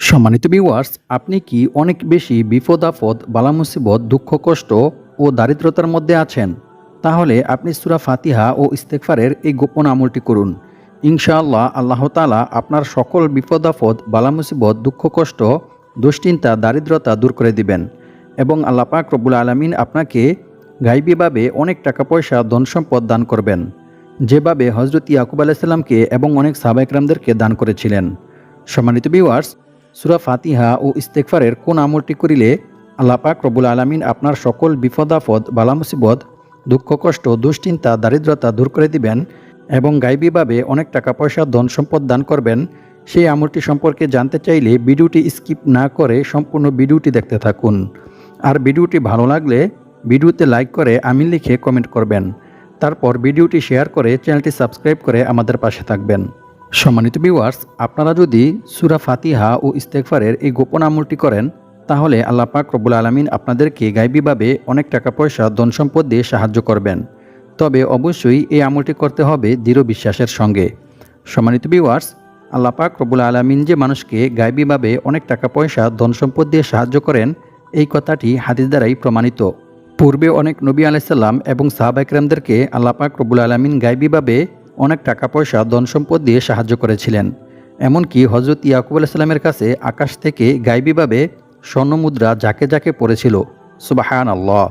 সম্মানিত ভিউয়ার্স আপনি কি অনেক বেশি বিপদ, আপদ, বালা মুসিবত, দুঃখ, কষ্ট ও দারিদ্রতার মধ্যে আছেন? তাহলে আপনি সুরা ফাতিহা ও ইস্তেকফারের এই গোপন আমলটি করুন। ইনশাআল্লাহ আল্লাহ তালা আপনার সকল বিপদ, আপদ, বালা মুসিবত, দুঃখ, কষ্ট, দুশ্চিন্তা, দারিদ্রতা দূর করে দিবেন। এবং আল্লাহ পাক রব্বুল আলমিন আপনাকে গাইবীভাবে অনেক টাকা, পয়সা, ধন সম্পদ দান করবেন। যেভাবে হজরত ইয়াকুব আলাইসাল্লামকে এবং অনেক সাহাবাইকরামদেরকে দান করেছিলেন। সম্মানিত ভিউয়ার্স সুরা ফাতিহা ও ইস্তেকফারের কোন আমলটি করিলে আল্লাহ পাক রব্বুল আলমিন আপনার সকল বিপদাফদ বালা মুসিবত দুঃখ, কষ্ট, দুশ্চিন্তা, দারিদ্রতা দূর করে দিবেন এবং গাইবীভাবে অনেক টাকা পয়সা, ধন সম্পদ দান করবেন। সেই আমলটি সম্পর্কে জানতে চাইলে ভিডিওটি স্কিপ না করে সম্পূর্ণ ভিডিওটি দেখতে থাকুন। আর ভিডিওটি ভালো লাগলে ভিডিওতে লাইক করে আমি লিখে কমেন্ট করবেন। তারপর ভিডিওটি শেয়ার করে চ্যানেলটি সাবস্ক্রাইব করে আমাদের পাশে থাকবেন। সম্মানিত ভিউয়ার্স আপনারা যদি সুরা ফাতিহা ও ইস্তেকফারের এই গোপন আমলটি করেন, তাহলে আল্লাহ পাক আলমিন আপনাদেরকে গাইবীভাবে অনেক টাকা পয়সা ধন সম্পদ দিয়ে সাহায্য করবেন। তবে অবশ্যই এই আমলটি করতে হবে দৃঢ় বিশ্বাসের সঙ্গে। সম্মানিত ভিউয়ার্স আল্লাহ পাক আলমিন যে মানুষকে গাইবীভাবে অনেক টাকা পয়সা ধন সম্পদ দিয়ে সাহায্য করেন, এই কথাটি হাদিস দ্বারাই প্রমাণিত। পূর্বে অনেক নবী আলাইসাল্লাম এবং সাহাবাইকরামদেরকে আল্লাহ পাক রব্বুল আলমিন গাইবীভাবে অনেক টাকা পয়সা ধন সম্পদ দিয়ে সাহায্য করেছিলেন। এমনকি হজরত ইয়াকুব আলাইসাল্লামের কাছে আকাশ থেকে গাইবীভাবে স্বর্ণমুদ্রা যাকে যাকে পড়েছিল সুবাহান আল্লাহ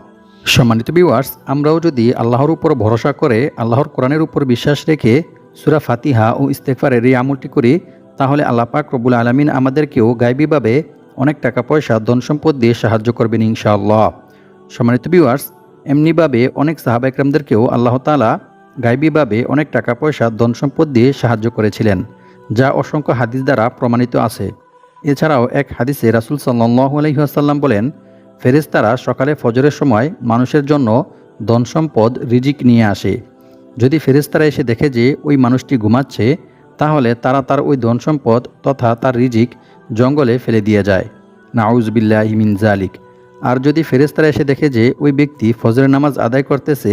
সম্মানিত বিওয়ার্স আমরাও যদি আল্লাহর উপর ভরসা করে, আল্লাহর কোরআনের উপর বিশ্বাস রেখে সুরা ফাতিহা ও ইস্তেকফারের এই আমলটি করি, তাহলে আল্লাহ পাক রব্বুল আলমিন আমাদেরকেও গাইবীভাবে অনেক টাকা পয়সা ধন সম্পদ দিয়ে সাহায্য করবেন ইনশাআল্লাহ। সম্মানিত বিওয়ার্স এমনিভাবে অনেক সাহাবাইকরামদেরকেও আল্লাহ গাইবীভাবে অনেক টাকা পয়সা ধন সম্পদ দিয়ে সাহায্য করেছিলেন, যা অসংখ্য হাদিস দ্বারা প্রমাণিত আছে। এছাড়াও এক হাদিসে রাসুল সাল্লাহ আলহিহাসাল্লাম বলেন ফেরেস্তারা সকালে ফজরের সময় মানুষের জন্য ধন সম্পদ রিজিক নিয়ে আসে। যদি ফেরেস্তারা এসে দেখে যে ওই মানুষটি ঘুমাচ্ছে, তাহলে তারা তার ওই ধন সম্পদ তথা তার রিজিক জঙ্গলে ফেলে দিয়ে যায়। নাউজবিল্লাহ ইমিন জালিক আর যদি ফেরেস্তারা এসে দেখে যে ওই ব্যক্তি ফজরের নামাজ আদায় করতেছে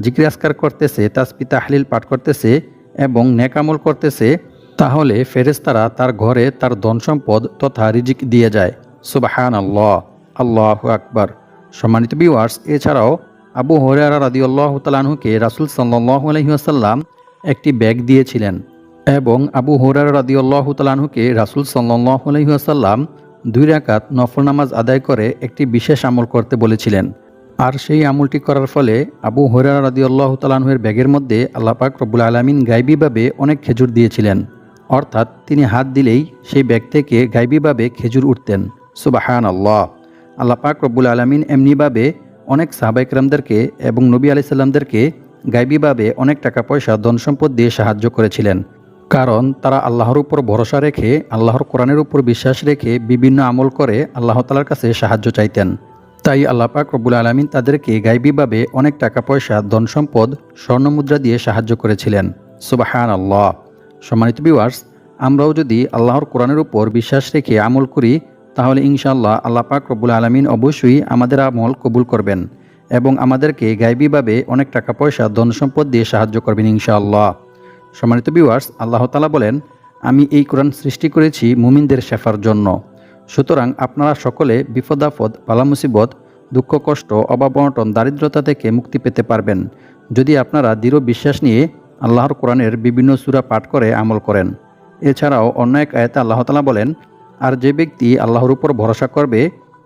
জিজ্ঞাসকার করতেছে তাসপি তাহলিল পাঠ করতেছে এবং নেকামল করতেছে, তাহলে ফেরেস্তারা তার ঘরে তার ধন সম্পদ তথা রিজিক দিয়ে যায়। সুবাহান আল্লাহ আল্লাহ আকবার। সম্মানিত বিওয়ার্স এছাড়াও আবু হরিয়ারা রাদি আল্লাহ তালাহুকে রাসুল সাল্লাহ আলহিহাসাল্লাম একটি ব্যাগ দিয়েছিলেন এবং আবু হরিয়ারা রাদি আল্লাহ তালাহুকে রাসুল সাল্লাহ আলহিহাসাল্লাম দুই রাকাত নফল নামাজ আদায় করে একটি বিশেষ আমল করতে বলেছিলেন। আর সেই আমলটি করার ফলে আবু হরিয়ারা রাদি আল্লাহ তালাহুয়ের ব্যাগের মধ্যে আল্লাপাক রব্বুল আলমিন গাইবীভাবে অনেক খেজুর দিয়েছিলেন। অর্থাৎ তিনি হাত দিলেই সেই ব্যাগ থেকে গাইবীভাবে খেজুর উঠতেন। সুবাহান আল্লাহ আল্লাহ পাক রব্বুল আলমিন এমনিভাবে অনেক সাহাবাইকরামদেরকে এবং নবী আলি সাল্লামদেরকে গাইবীভাবে অনেক টাকা পয়সা ধন সম্পদ দিয়ে সাহায্য করেছিলেন। কারণ তারা আল্লাহর উপর ভরসা রেখে, আল্লাহর কোরআনের উপর বিশ্বাস রেখে বিভিন্ন আমল করে আল্লাহ তালার কাছে সাহায্য চাইতেন। তাই আল্লাহ পাক রব্বুল আলমিন তাদেরকে গাইবীভাবে অনেক টাকা পয়সা, ধন সম্পদ স্বর্ণমুদ্রা দিয়ে সাহায্য করেছিলেন। সুবাহান আল্লাহ সম্মানিত বিওয়ার্স আমরাও যদি আল্লাহর কোরআনের উপর বিশ্বাস রেখে আমল করি, তাহলে ইনশাআল্লাহ আল্লাহ পাক রব্বুল আলমিন অবশ্যই আমাদের আমল কবুল করবেন এবং আমাদেরকে গাইবীভাবে অনেক টাকা পয়সা, ধন সম্পদ দিয়ে সাহায্য করবেন ইনশাআল্লাহ। সম্মানিত বিওয়ার্স আল্লাহ তালা বলেন, আমি এই কোরআন সৃষ্টি করেছি মুমিনদের শেফার জন্য। সুতরাং আপনারা সকলে বিপদাফদ পালা মুসিবত দুঃখ, কষ্ট অভাব অনটন দারিদ্রতা থেকে মুক্তি পেতে পারবেন। যদি আপনারা দৃঢ় বিশ্বাস নিয়ে আল্লাহর কোরআনের বিভিন্ন সুরা পাঠ করে আমল করেন। এছাড়াও অন্য এক আয়তা আল্লাহ তালা বলেন, আর যে ব্যক্তি আল্লাহর উপর ভরসা করবে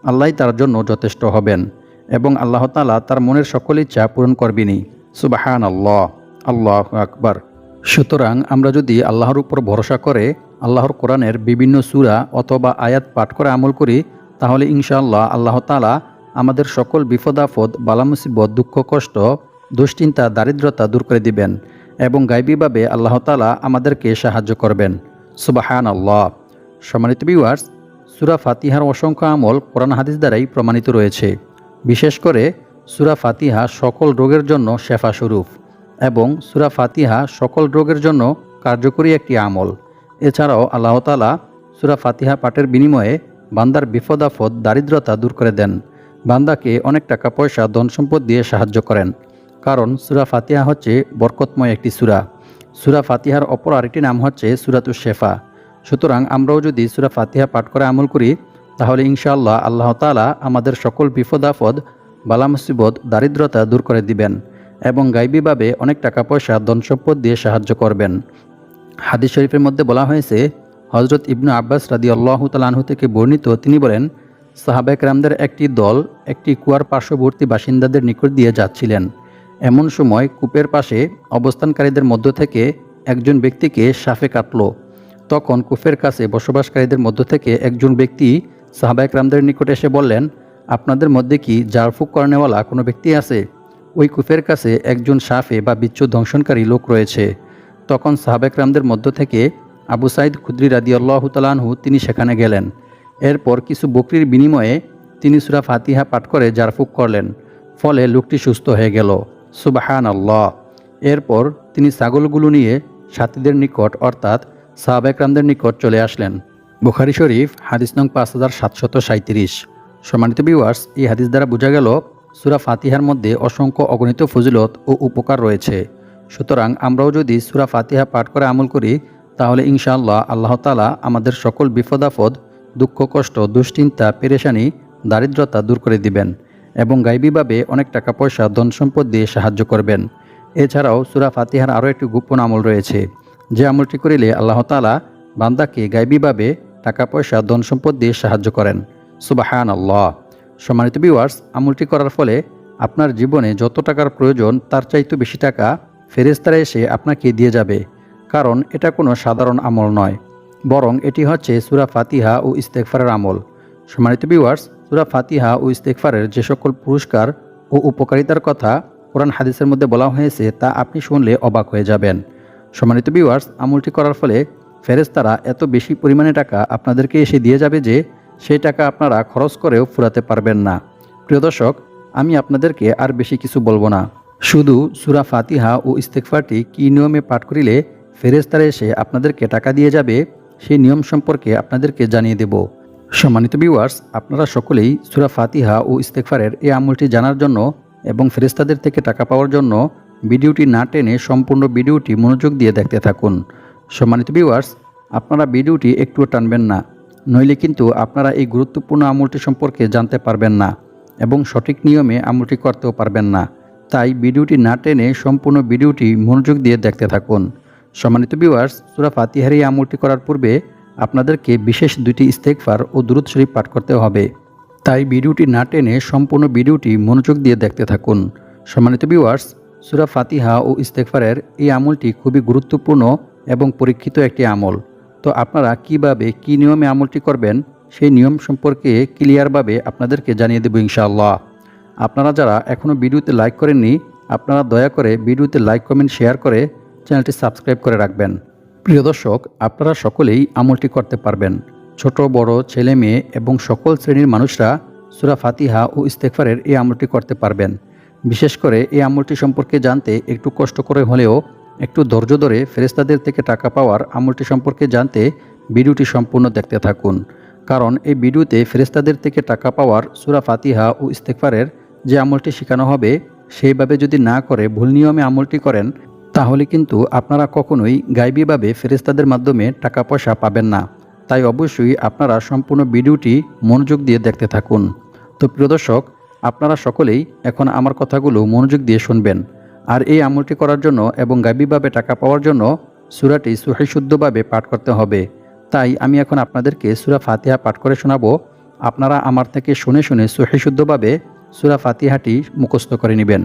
আল্লাহ তার জন্য যথেষ্ট হবেন এবং আল্লাহ তালা তার মনের সকল ইচ্ছা পূরণ করবেনি সুবাহান আল্লাহ আল্লাহ আকবার। সুতরাং আমরা যদি আল্লাহর উপর ভরসা করে আল্লাহর কোরআনের বিভিন্ন সুরা অথবা আয়াত পাঠ করে আমল করি, তাহলে ইনশাআল্লাহ আল্লাহ তালা আমাদের সকল বিপদাফদ বালামুসিবত, দুঃখ, কষ্ট, দুশ্চিন্তা, দারিদ্রতা দূর করে দিবেন এবং গাইবীভাবে আল্লাহ তালা আমাদেরকে সাহায্য করবেন। সুবাহান আল্লাহ সম্মানিত বিওয়ার্স সুরা ফাতিহার অসংখ্য আমল কোরআন হাদিস দ্বারাই প্রমাণিত রয়েছে। বিশেষ করে সুরা ফাতিহা সকল রোগের জন্য শেফা স্বরূপ এবং সুরা ফাতিহা সকল রোগের জন্য কার্যকরী একটি আমল। এছাড়াও আল্লাহ তালা সুরা ফাতিহা পাঠের বিনিময়ে বান্দার বিপদাফদ দারিদ্রতা দূর করে দেন। বান্দাকে অনেক টাকা, পয়সা ধন সম্পদ দিয়ে সাহায্য করেন। কারণ সুরা ফাতিহা হচ্ছে বরকতময় একটি সুরা। সুরা ফাতিহার অপর আরেকটি নাম হচ্ছে সুরাতু শেফা। সুতরাং আমরাও যদি সুরা ফাতিহা পাঠ করে আমল করি, তাহলে ইনশাআল্লাহ আল্লাহ তাআলা আমাদের সকল বিপদ আপদ বালা মুসিবত দারিদ্রতা দূর করে দিবেন এবং গাইবীভাবে অনেক টাকা, পয়সা ধন সম্পদ দিয়ে সাহায্য করবেন। হাদিস শরীফের মধ্যে বলা হয়েছে হজরত ইবনু আব্বাস রাদি আল্লাহ তালাহু থেকে বর্ণিত তিনি বলেন সাহাবায়ক রামদের একটি দল একটি কুয়ার পার্শ্ববর্তী বাসিন্দাদের নিকট দিয়ে যাচ্ছিলেন। এমন সময় কূপের পাশে অবস্থানকারীদের মধ্য থেকে একজন ব্যক্তিকে সাফে কাটল। তখন কুফের কাছে বসবাসকারীদের মধ্য থেকে একজন ব্যক্তি সাহাবায়ক রামদের নিকট এসে বললেন, আপনাদের মধ্যে কি জারফুক কর্নেওয়ালা কোনো ব্যক্তি আছে? ওই কুফের কাছে একজন সাফে বা বিচ্ছু ধ্বংসনকারী লোক রয়েছে। তখন সাহাবেকরামদের মধ্য থেকে আবু সাইদ খুদ্রি রাদি আল্লাহ তালানহু তিনি সেখানে গেলেন। এরপর কিছু বকরির বিনিময়ে তিনি সুরা ফাতিহা পাঠ করে জারফুক করলেন। ফলে লোকটি সুস্থ হয়ে গেল। সুবাহান আল্লাহ এরপর তিনি ছাগলগুলো নিয়ে সাথীদের নিকট অর্থাৎ সাহাবেকরামদের নিকট চলে আসলেন। বুখারি শরীফ, হাদিস নং পাঁচ হাজার সাতশত সাঁত্রিশ সম্মানিত বিওয়ার্স এই হাদিস দ্বারা বোঝা গেল, সুরা ফাতিহার মধ্যে অসংখ্য অগণিত ফজিলত ও উপকার রয়েছে। সুতরাং আমরাও যদি সুরা ফাতিহা পাঠ করে আমল করি, তাহলে ইনশাআল্লাহ আল্লাহ তালা আমাদের সকল বিপদাফদ দুঃখ, কষ্ট, দুশ্চিন্তা, পেরেশানি, দারিদ্রতা দূর করে দিবেন এবং গাইবীভাবে অনেক টাকা, পয়সা, ধন সম্পদ দিয়ে সাহায্য করবেন। এছাড়াও সুরা ফাতিহার আরও একটি গোপন আমল রয়েছে। যে আমলটি করিলে আল্লাহ তালা বান্দাকে গাইবীভাবে টাকা, পয়সা, ধন সম্পদ দিয়ে সাহায্য করেন। সুবাহান আল্লাহ সম্মানিত বিওয়ার্স আমলটি করার ফলে আপনার জীবনে যত টাকার প্রয়োজন, তার চাইতে বেশি টাকা ফেরেস্তারা এসে আপনাকে দিয়ে যাবে, কারণ এটা কোনো সাধারণ আমল নয়, বরং এটি হচ্ছে সুরা ফাতিহা ও ইস্তেকফারের আমল। সম্মানিত বিওয়ার্স সুরা ফাতিহা ও ইস্তেকফারের যে সকল পুরস্কার ও উপকারিতার কথা কোরআন হাদিসের মধ্যে বলা হয়েছে, তা আপনি শুনলে অবাক হয়ে যাবেন। সম্মানিত বিওয়ার্স আমলটি করার ফলে ফেরেস্তারা এত বেশি পরিমাণে টাকা আপনাদেরকে এসে দিয়ে যাবে যে, সেই টাকা আপনারা খরচ করেও ফুরাতে পারবেন না। প্রিয় দর্শক, আমি আপনাদেরকে আর বেশি কিছু বলব না। শুধু সুরা ফাতিহা ও ইস্তেকফারটি কী নিয়মে পাঠ করিলে ফেরেস্তারা এসে আপনাদেরকে টাকা দিয়ে যাবে সেই নিয়ম সম্পর্কে আপনাদেরকে জানিয়ে দেব। সম্মানিত ভিউয়ার্স আপনারা সকলেই সুরা ফাতিহা ও ইস্তেকফারের এই আমলটি জানার জন্য এবং ফেরেস্তাদের থেকে টাকা পাওয়ার জন্য ভিডিওটি না টেনে সম্পূর্ণ ভিডিওটি মনোযোগ দিয়ে দেখতে থাকুন। সম্মানিত ভিউয়ার্স আপনারা ভিডিওটি একটুও টানবেন না, নইলে কিন্তু আপনারা এই গুরুত্বপূর্ণ আমলটি সম্পর্কে জানতে পারবেন না এবং সঠিক নিয়মে আমলটি করতেও পারবেন না। তাই ভিডিওটি না টেনে সম্পূর্ণ ভিডিওটি মনোযোগ দিয়ে দেখতে থাকুন। সম্মানিত ভিউয়ার্স সুরা ফাতিহার এই আমলটি করার পূর্বে আপনাদেরকে বিশেষ দুইটি ইস্তেকফার ও দুরুদ শরীফ পাঠ করতে হবে। তাই ভিডিওটি না টেনে সম্পূর্ণ ভিডিওটি মনোযোগ দিয়ে দেখতে থাকুন। সম্মানিত ভিউয়ার্স সুরা ফাতিহা ও ইস্তেকফারের এই আমলটি খুবই গুরুত্বপূর্ণ এবং পরীক্ষিত একটি আমল। তো আপনারা কীভাবে, কি নিয়মে আমলটি করবেন, সেই নিয়ম সম্পর্কে ক্লিয়ারভাবে আপনাদেরকে জানিয়ে দেব ইনশাআল্লাহ। আপনারা যারা এখনও ভিডিওতে লাইক করেননি, আপনারা দয়া করে ভিডিওতে লাইক কমেন্ট শেয়ার করে চ্যানেলটি সাবস্ক্রাইব করে রাখবেন। প্রিয় দর্শক, আপনারা সকলেই আমলটি করতে পারবেন। ছোট, বড়, ছেলে, মেয়ে এবং সকল শ্রেণির মানুষরা সুরা ফাতিহা ও ইস্তেকফারের এই আমলটি করতে পারবেন। বিশেষ করে এই আমলটি সম্পর্কে জানতে একটু কষ্ট করে হলেও একটু ধৈর্য ধরে ফেরেস্তাদের থেকে টাকা পাওয়ার আমলটি সম্পর্কে জানতে ভিডিওটি সম্পূর্ণ দেখতে থাকুন। কারণ এই ভিডিওতে ফেরেস্তাদের থেকে টাকা পাওয়ার সুরা ফাতিহা ও ইস্তেকফারের যে আমলটি শেখানো হবে, সেইভাবে যদি না করে, ভুল নিয়মে আমলটি করেন, তাহলে কিন্তু আপনারা কখনোই গাইবীভাবে ফেরেস্তাদের মাধ্যমে টাকা পয়সা পাবেন না। তাই অবশ্যই আপনারা সম্পূর্ণ ভিডিওটি মনোযোগ দিয়ে দেখতে থাকুন। তো প্রিয় দর্শক, আপনারা সকলেই এখন আমার কথাগুলো মনোযোগ দিয়ে শুনবেন। আর এই আমলটি করার জন্য এবং গাইবীভাবে টাকা পাওয়ার জন্য সুরাটি সুহাইশুদ্ধভাবে পাঠ করতে হবে। তাই আমি এখন আপনাদেরকে সুরা ফাতিহা পাঠ করে শোনাবো। আপনারা আমার থেকে শুনে শুনে সুহাইশুদ্ধভাবে সুরা ফাতিহাটি মুখস্থ করে নেবেন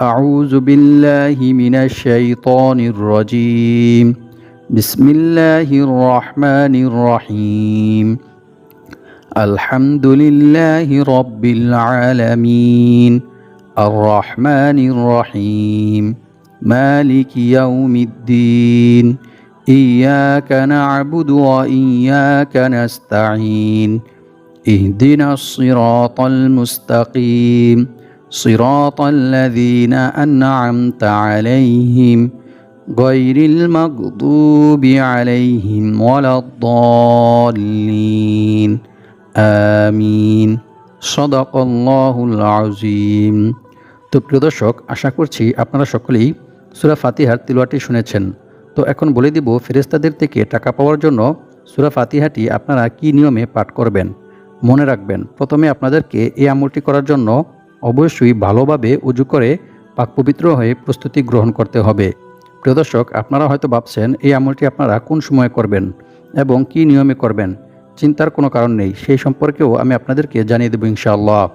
أعوذ بالله من الشيطان الرجيم بسم الله الرحمن الرحيم الحمد لله رب العالمين الرحمن الرحيم مالك يوم الدين إياك نعبد وإياك نستعين اهدنا الصراط المستقيم صراط الذين أنعمت عليهم غير المغضوب عليهم ولا الضالين آمين صدق الله العظيم তো প্রিয় দর্শক আশা করছি আপনারা সকলেই সুরা ফাতিহার তিলওয়াটি শুনেছেন তো এখন বলে দিব ফেরেস্তাদের থেকে টাকা পাওয়ার জন্য সুরা ফাতিহাটি আপনারা কি নিয়মে পাঠ করবেন মনে রাখবেন, প্রথমে আপনাদেরকে এই আমলটি করার জন্য অবশ্যই ভালোভাবে উজু করে পাক পবিত্র হয়ে প্রস্তুতি গ্রহণ করতে হবে। প্রিয় দর্শক, আপনারা হয়তো ভাবছেন, এই আমলটি আপনারা কোন সময়ে করবেন এবং কি নিয়মে করবেন? চিন্তার কোনো কারণ নেই, সেই সম্পর্কেও আমি আপনাদেরকে জানিয়ে দেবো ইনশাআল্লাহ।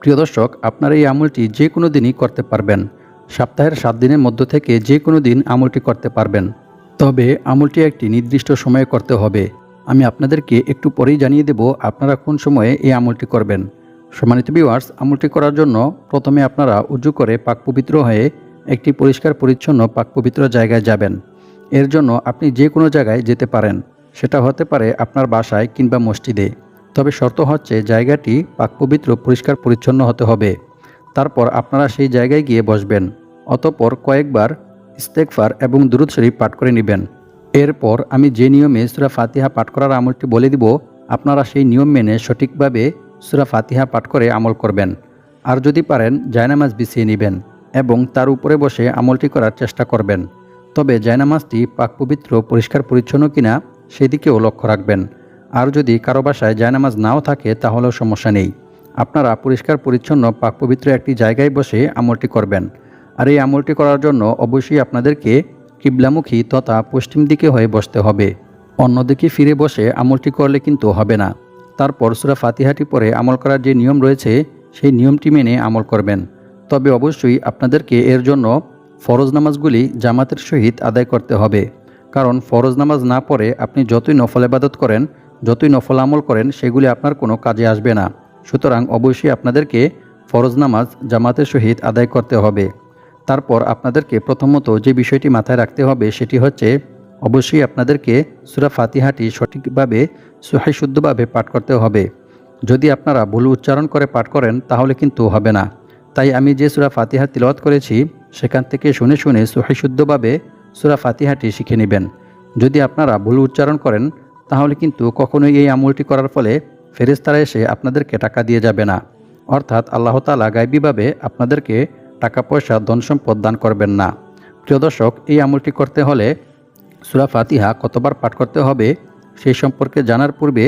প্রিয় দর্শক, আপনারা এই আমলটি যে কোনো দিনই করতে পারবেন। সপ্তাহের সাত দিনের মধ্য থেকে যে কোনো দিন আমলটি করতে পারবেন। তবে আমলটি একটি নির্দিষ্ট সময়ে করতে হবে। আমি আপনাদেরকে একটু পরেই জানিয়ে দেব আপনারা কোন সময়ে এই আমলটি করবেন। সম্মানিত ভিউয়ার্স আমলটি করার জন্য প্রথমে আপনারা উজু করে পাক পবিত্র হয়ে একটি পরিষ্কার পরিচ্ছন্ন পাক পবিত্র জায়গায় যাবেন। এর জন্য আপনি যে কোনো জায়গায় যেতে পারেন। সেটা হতে পারে আপনার বাসায় কিংবা মসজিদে। তবে শর্ত হচ্ছে জায়গাটি পাক পবিত্র, পরিষ্কার, পরিচ্ছন্ন হতে হবে। তারপর আপনারা সেই জায়গায় গিয়ে বসবেন। অতপর কয়েকবার ইস্তেকফার এবং দুরুদ শরীফ পাঠ করে নেবেন। এরপর আমি যে নিয়মে সুরা ফাতিহা পাঠ করার আমলটি বলে দিব, আপনারা সেই নিয়ম মেনে সঠিকভাবে সুরা ফাতিহা পাঠ করে আমল করবেন। আর যদি পারেন, জায়নামাজ বিছিয়ে নেবেন এবং তার উপরে বসে আমলটি করার চেষ্টা করবেন। তবে জায়নামাজটি পাক পবিত্র, পরিষ্কার, পরিচ্ছন্ন কিনা সেদিকেও লক্ষ্য রাখবেন। আর যদি কারও বাসায় জায়নামাজ নাও থাকে, তাহলেও সমস্যা নেই। আপনারা পরিষ্কার, পরিচ্ছন্ন, পাক পবিত্র একটি জায়গায় বসে আমলটি করবেন। আর এই আমলটি করার জন্য অবশ্যই আপনাদেরকে কিবলামুখী তথা পশ্চিম দিকে হয়ে বসতে হবে। অন্যদিকে ফিরে বসে আমলটি করলে কিন্তু হবে না। তারপর সুরা ফাতিহাটি পরে আমল করার যে নিয়ম রয়েছে, সেই নিয়মটি মেনে আমল করবেন। তবে অবশ্যই আপনাদেরকে এর জন্য ফরজ নামাজগুলি জামাতের সহিত আদায় করতে হবে। কারণ ফরজ নামাজ না পড়ে আপনি যতই নফল ইবাদত করেন, যতই নফল আমল করেন, সেগুলি আপনার কোনো কাজে আসবে না। সুতরাং অবশ্যই আপনাদেরকে ফরজ নামাজ জামাতের সহিত আদায় করতে হবে। তারপর আপনাদেরকে প্রথমত যে বিষয়টি মাথায় রাখতে হবে সেটি হচ্ছে, অবশ্যই আপনাদেরকে সুরা ফাতিহাটি সঠিকভাবে সুহাই শুদ্ধভাবে পাঠ করতে হবে। যদি আপনারা ভুল উচ্চারণ করে পাঠ করেন, তাহলে কিন্তু হবে না। তাই আমি যে সুরা ফাতিহা তিলওয়াত করেছি, সেখান থেকে শুনে শুনে সুহাই শুদ্ধভাবে সুরা ফাতিহাটি শিখে নেবেন। যদি আপনারা ভুল উচ্চারণ করেন, তাহলে কিন্তু কখনোই এই আমলটি করার ফলে ফেরেস্তারা এসে আপনাদেরকে টাকা দিয়ে যাবে না। অর্থাৎ আল্লাহ তালা গাইবীভাবে আপনাদেরকে টাকা পয়সা ধন সম্পদ দান করবেন না। প্রিয় দর্শক, এই আমলটি করতে হলে সুরা ফাতিহা কতবার পাঠ করতে হবে সেই সম্পর্কে জানার পূর্বে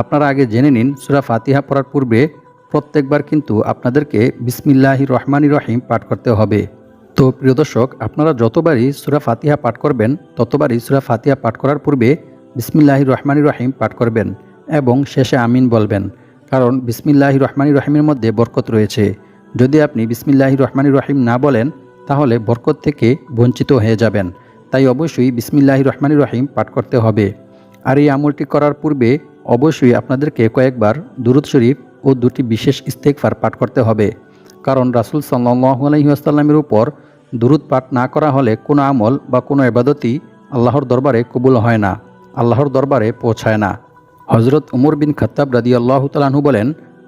আপনারা আগে জেনে নিন, সুরা ফাতিহা পড়ার পূর্বে প্রত্যেকবার কিন্তু আপনাদেরকে বিসমিল্লাহি রহমানি রহিম পাঠ করতে হবে। তো প্রিয় দর্শক, আপনারা যতবারই সুরা ফাতিহা পাঠ করবেন, ততবারই সুরা ফাতিহা পাঠ করার পূর্বে বিসমিল্লাহি রহমানি রহিম পাঠ করবেন এবং শেষে আমিন বলবেন। কারণ বিসমিল্লাহি রহমানি রহিমের মধ্যে বরকত রয়েছে। যদি আপনি বিসমিল্লাহি রহমানি রহিম না বলেন, তাহলে বরকত থেকে বঞ্চিত হয়ে যাবেন। তাই অবশ্যই বিসমিল্লাহি রহমানি রহিম পাঠ করতে হবে। আর এই আমলটি করার পূর্বে অবশ্যই আপনাদেরকে কয়েকবার দুরুদ শরীফ ও দুটি বিশেষ ইস্তেকফার পাঠ করতে হবে। কারণ রাসুল সাল্লাহু আলহিহাস্লামের উপর দুরুদ পাঠ না করা হলে কোনো আমল বা কোনো এবাদতই আল্লাহর দরবারে কবুল হয় না, আল্লাহর দরবারে পৌঁছায় না। হজরত উমর বিন খত্তাব রাদি আল্লাহ তালাহু বলেন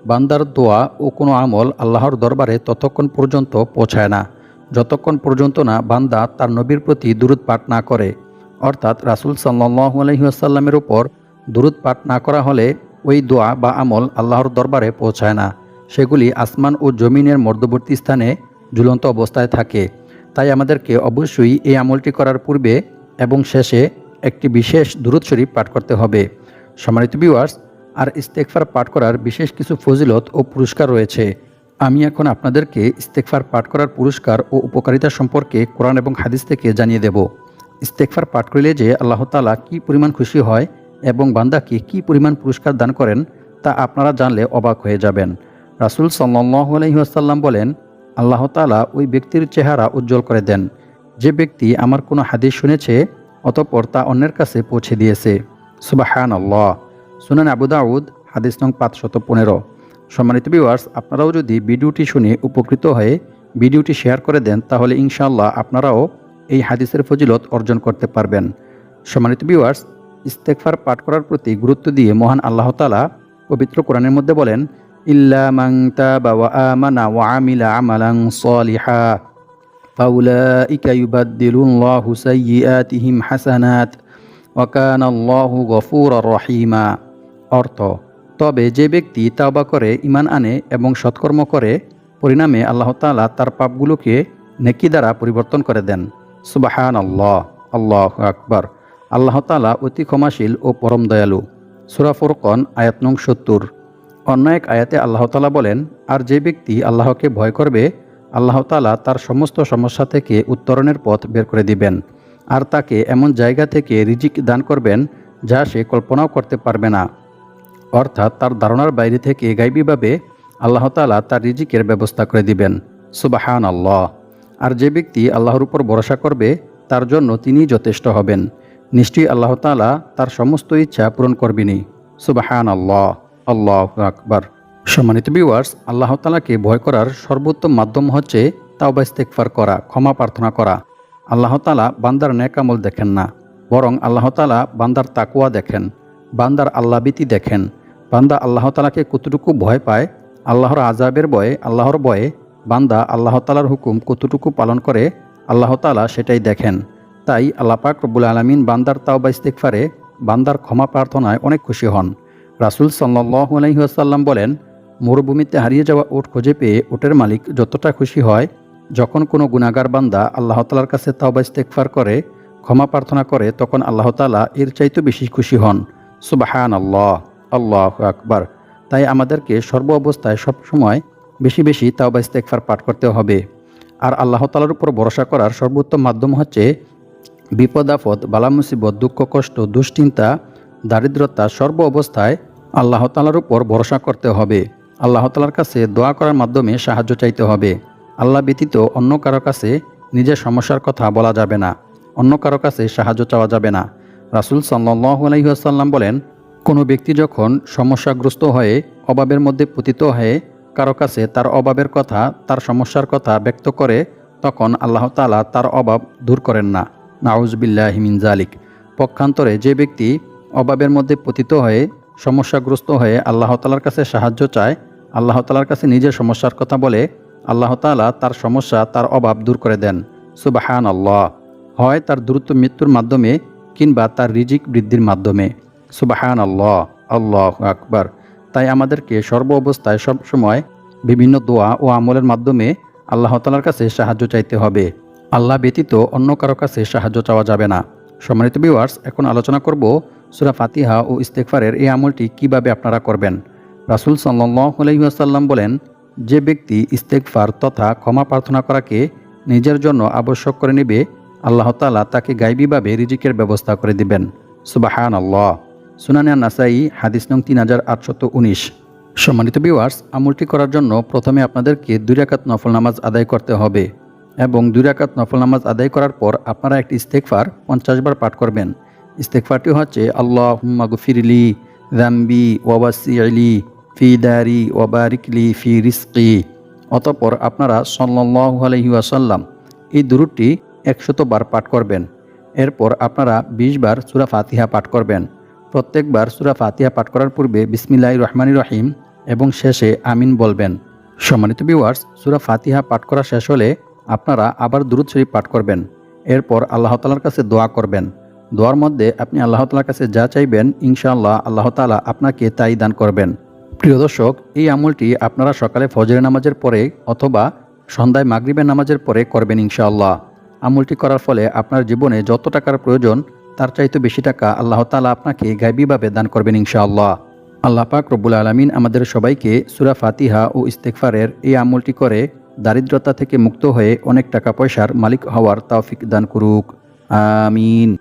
বান্দার দোয়া ও কোনো আমল আল্লাহর দরবারে ততক্ষণ পর্যন্ত পৌঁছায় না, যতক্ষণ পর্যন্ত না বান্দা তার নবীর প্রতি দুরুদ পাঠ না করে। অর্থাৎ রাসুল সাল্লাহু আলহিহাসাল্লামের ওপর দুরুদ পাঠ না করা হলে ওই দোয়া বা আমল আল্লাহর দরবারে পৌঁছায় না। সেগুলি আসমান ও জমিনের মধ্যবর্তী স্থানে ঝুলন্ত অবস্থায় থাকে। তাই আমাদেরকে অবশ্যই এই আমলটি করার পূর্বে এবং শেষে একটি বিশেষ দুরুদ শরীফ পাঠ করতে হবে। সম্মানিত ভিউয়ার্স আর ইস্তেকফার পাঠ করার বিশেষ কিছু ফজিলত ও পুরস্কার রয়েছে। আমি এখন আপনাদেরকে ইস্তেকফার পাঠ করার পুরস্কার ও উপকারিতা সম্পর্কে কোরআন এবং হাদিস থেকে জানিয়ে দেব। ইস্তেকফার পাঠ করলে যে আল্লাহ তালা কী পরিমাণ খুশি হয় এবং বান্দাকে কী পরিমাণ পুরস্কার দান করেন, তা আপনারা জানলে অবাক হয়ে যাবেন। রাসুল সাল্লাহ আলহিহাসাল্লাম বলেন, আল্লাহ তালা ওই ব্যক্তির চেহারা উজ্জ্বল করে দেন। যে ব্যক্তি আমার কোনো হাদিস শুনেছে, অতপর তা অন্যের কাছে পৌঁছে দিয়েছে। সুবাহান আল্লাহ সুনান আবু দাউদ, হাদিস নং পাঁচশত পনেরো। সম্মানিত ভিউয়ার্স আপনারাও যদি ভিডিওটি শুনে উপকৃত হয়ে ভিডিওটি শেয়ার করে দেন, তাহলে ইনশাআল্লাহ আপনারাও এই হাদিসের ফজিলত অর্জন করতে পারবেন। সম্মানিত ভিউয়ার্স ইস্তেকফার পাঠ করার প্রতি গুরুত্ব দিয়ে মহান আল্লাহ তালা পবিত্র কোরআনের মধ্যে বলেন, ইল্লা মাং তাবা ওয়া অর্থ। তবে যে ব্যক্তি তাওবা করে ইমান আনে এবং সৎকর্ম করে, পরিণামে আল্লাহ তাআলা তার পাপগুলোকে নেকি দ্বারা পরিবর্তন করে দেন। সুবাহান আল্লাহ আল্লাহ আকবর। আল্লাহ তালা অতি ক্ষমাশীল ও পরম দয়ালু। সুরা ফুরকন, আয়াত নং সত্তর। অন্য এক আয়াতে আল্লাহ তালা বলেন, আর যে ব্যক্তি আল্লাহকে ভয় করবে, আল্লাহ তালা তার সমস্ত সমস্যা থেকে উত্তরণের পথ বের করে দিবেন। আর তাকে এমন জায়গা থেকে রিজিক দান করবেন যা সে কল্পনাও করতে পারবে না। অর্থাৎ তার ধারণার বাইরে থেকে গাইবীভাবে আল্লাহ তালা তার রিজিকের ব্যবস্থা করে দিবেন। সুবাহান আল্লাহ আর যে ব্যক্তি আল্লাহর উপর ভরসা করবে, তার জন্য তিনি যথেষ্ট হবেন। নিশ্চয়ই আল্লাহ তালা তার সমস্ত ইচ্ছা পূরণ করবেনি সুবাহান আল্লাহ আল্লাহ আকবার। সম্মানিত ভিউয়ার্স আল্লাহ তালাকে ভয় করার সর্বোত্তম মাধ্যম হচ্ছে তাওবা ইস্তেকফার করা, ক্ষমা প্রার্থনা করা। আল্লাহ তালা বান্দার ন্যাকামল দেখেন না, বরং আল্লাহ তালা বান্দার তাকুয়া দেখেন, বান্দার আল্লাহবিতি দেখেন। বান্দা আল্লাহ তালাকে কতটুকু ভয় পায়? আল্লাহর আজাবের ভয়ে, আল্লাহর ভয়ে বান্দা আল্লাহ তালার হুকুম কতটুকু পালন করে? আল্লাহ তালা সেটাই দেখেন। তাই আল্লাপাক রব্বুল আলমিন বান্দার তাওবা ইস্তেকফারে বান্দার ক্ষমা প্রার্থনায় অনেক খুশি হন। রাসুল সাল্লাহ আলহিহাসাল্লাম বলেন, মরুভূমিতে হারিয়ে যাওয়া ওট খুঁজে পেয়ে ওটের মালিক যতটা খুশি হয়, যখন কোনো গুণাগার বান্দা আল্লাহ তালার কাছে তাওবা ইস্তেকফার করে, ক্ষমা প্রার্থনা করে, তখন আল্লাহ তালা এর চাইতে বেশি খুশি হন। সুবাহান আল্লাহ আল্লাহ আকবার। তাই আমাদেরকে সর্ব অবস্থায় সবসময় বেশি বেশি তাওবা ইস্তেকফার পাঠ করতে হবে। আর আল্লাহ তালার উপর ভরসা করার সর্বোত্তম মাধ্যম হচ্ছে বিপদ আপদ, বালা মুসিবত, দুঃখ কষ্ট, দুশ্চিন্তা, দারিদ্রতা সর্ব অবস্থায় আল্লাহ তালার উপর ভরসা করতে হবে। আল্লাহ তালার কাছে দোয়া করার মাধ্যমে সাহায্য চাইতে হবে। আল্লাহ ব্যতীত অন্য কারও কাছে নিজের সমস্যার কথা বলা যাবে না। অন্য কারও কাছে সাহায্য চাওয়া যাবে না। রাসুল সাল্লাহ আলহিহাসাল্লাম বলেন কোনো ব্যক্তি যখন সমস্যাগ্রস্ত হয়ে অভাবের মধ্যে পতিত হয়ে কারও কাছে তার অভাবের কথা, তার সমস্যার কথা ব্যক্ত করে, তখন আল্লাহ তালা তার অভাব দূর করেন না। নাউজবিল্লাহ হিমিন জালিক পক্ষান্তরে যে ব্যক্তি অভাবের মধ্যে পতিত হয়ে, সমস্যাগ্রস্ত হয়ে আল্লাহ তালার কাছে সাহায্য চায়, আল্লাহ তালার কাছে নিজের সমস্যার কথা বলে, আল্লাহ তালা তার সমস্যা, তার অভাব দূর করে দেন। সুবাহান আল্লাহ হয় তার দ্রুত মৃত্যুর মাধ্যমে কিংবা তার রিজিক বৃদ্ধির মাধ্যমে। সুবাহান আল্লাহ আল্লাহ আকবার। তাই আমাদেরকে সর্ব অবস্থায় সবসময় বিভিন্ন দোয়া ও আমলের মাধ্যমে আল্লাহ তালার কাছে সাহায্য চাইতে হবে। আল্লাহ ব্যতীত অন্য কারও কাছে সাহায্য চাওয়া যাবে না। সম্মানিত ভিউয়ার্স এখন আলোচনা করব সুরা ফাতিহা ও ইস্তেকফারের এই আমলটি কীভাবে আপনারা করবেন। রাসুল সাল্লাসাল্লাম বলেন, যে ব্যক্তি ইস্তেকফার তথা ক্ষমা প্রার্থনা করাকে নিজের জন্য আবশ্যক করে নেবে, আল্লাহ তালা তাকে গাইবীভাবে রিজিকের ব্যবস্থা করে দিবেন। সুবাহান আল্লাহ সুনানিয়া নাসাই হাদিস নং তিন হাজার আটশত উনিশ। সম্মানিত ভিউয়ার্স আমলটি করার জন্য প্রথমে আপনাদেরকে দুই রাকাত নফল নামাজ আদায় করতে হবে এবং দুই রাকাত নফল নামাজ আদায় করার পর আপনারা একটি ইস্তেকফার পঞ্চাশ বার পাঠ করবেন। ইস্তেকফারটি হচ্ছে আল্লাহ হুম্মাগুফিরলি রাম্বি ওয়াবাসি আলি ফি দারি ওয়াবারিকলি ফি রিস্কি। অতপর আপনারা সাল্লাহ আলহি ওয়াসাল্লাম এই দুরুটি একশত বার পাঠ করবেন। এরপর আপনারা বিশ বার সুরা ফাতিহা পাঠ করবেন। প্রত্যেকবার সুরা ফাতিহা পাঠ করার পূর্বে বিসমিল্লাহ রহমানি রহিম এবং শেষে আমিন বলবেন। সম্মানিত ভিউয়ার্স সুরা ফাতিহা পাঠ করা শেষ হলে আপনারা আবার দুরুদ শরীফ পাঠ করবেন। এরপর আল্লাহ তালার কাছে দোয়া করবেন। দোয়ার মধ্যে আপনি আল্লাহ তালার কাছে যা চাইবেন, ইনশাআল্লাহ আল্লাহ তালা আপনাকে তাই দান করবেন। প্রিয় দর্শক, এই আমলটি আপনারা সকালে ফজরের নামাজের পরে অথবা সন্ধ্যায় মাগরিবের নামাজের পরে করবেন ইনশাআল্লাহ। আমলটি করার ফলে আপনার জীবনে যত টাকার প্রয়োজন তার চাইতে বেশি টাকা আল্লাহ তালা আপনাকে গাইবীভাবে দান করবেন ইনশাআল্লাহ। আল্লাহ পাক রব্বুল আলমিন আমাদের সবাইকে সুরা ফাতিহা ও ইস্তেকফারের এই আমলটি করে দারিদ্রতা থেকে মুক্ত হয়ে অনেক টাকা পয়সার মালিক হওয়ার তাওফিক দান করুক। আমিন।